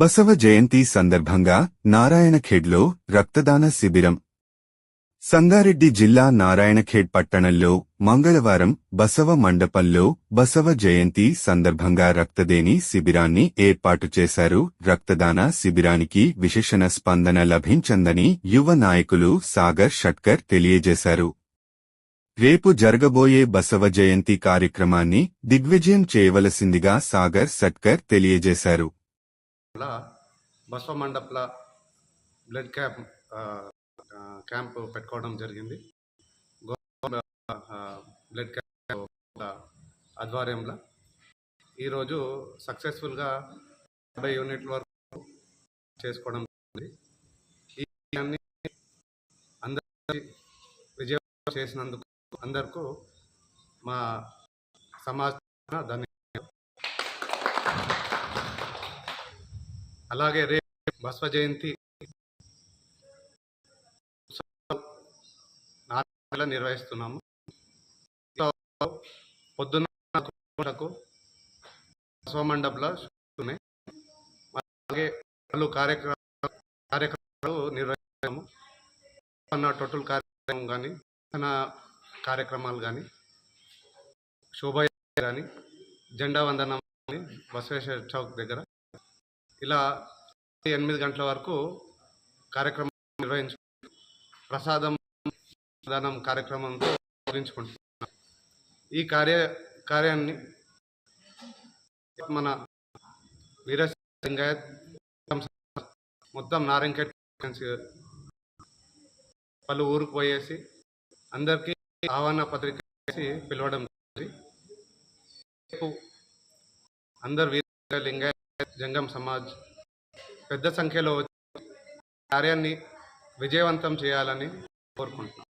బసవ జయంతి సందర్భంగా నారాయణఖేడ్లో రక్తదాన శిబిరం. సంగారెడ్డి జిల్లా నారాయణఖేడ్ పట్టణంలో మంగళవారం బసవ మండపంలో బసవ జయంతి సందర్భంగా రక్తదేని శిబిరాన్ని ఏర్పాటు చేశారు. రక్తదాన శిబిరానికి విశేషణ స్పందన లభించందని యువ నాయకులు సాగర్ షట్కర్ తెలియజేశారు. రేపు జరగబోయే బసవ జయంతి కార్యక్రమాన్ని దిగ్విజయం చేయవలసిందిగా సాగర్ సట్కర్ తెలియజేశారు. లా బసవ మండప్ల బ్లడ్ క్యాంప్ క్యాంప్ పెట్టుకోవడం జరిగింది. బ్లడ్ క్యాంప్ ఆధ్వర్యంలో. ఈరోజు సక్సెస్ఫుల్గా యాభై యూనిట్ల వరకు చేసుకోవడం జరిగింది. ఈ విషయాన్ని అందరి విజయవంతం చేసినందుకు అందరికీ మా సమాజ ధన్యవాదాలు అలాగే రేపు బసవ జయంతి నాలుగు నిర్వహిస్తున్నాము. సో, పొద్దున్న బసవ మండపంలో అలాగే పలు కార్యక్రమ కార్యక్రమాలు నిర్వహిస్తాము అన్న టోటల్ కార్యక్రమం కానీ కార్యక్రమాలు కానీ శోభయాత్ర కానీ జెండా వందనం కానీ బసవేశ్వర చౌక్ దగ్గర ఇలా ఎనిమిది గంటల వరకు కార్యక్రమం నిర్వహించు ప్రసాదం దానం కార్యక్రమంతో ముగించుకుంటున్నాం ఈ కార్య కార్యాన్ని మన వీర లింగాయత్ మొత్తం నారంకెట్ పలు ఊరుకు పోయేసి అందరికీ ఆహ్వాన పత్రిక పిలవడం రేపు అందరు వీర లింగాయత్ జంగం సమాజ్ పెద్ద సంఖ్యలో వచ్చి కార్యాన్ని విజయవంతం చేయాలని కోరుకుంటున్నాం.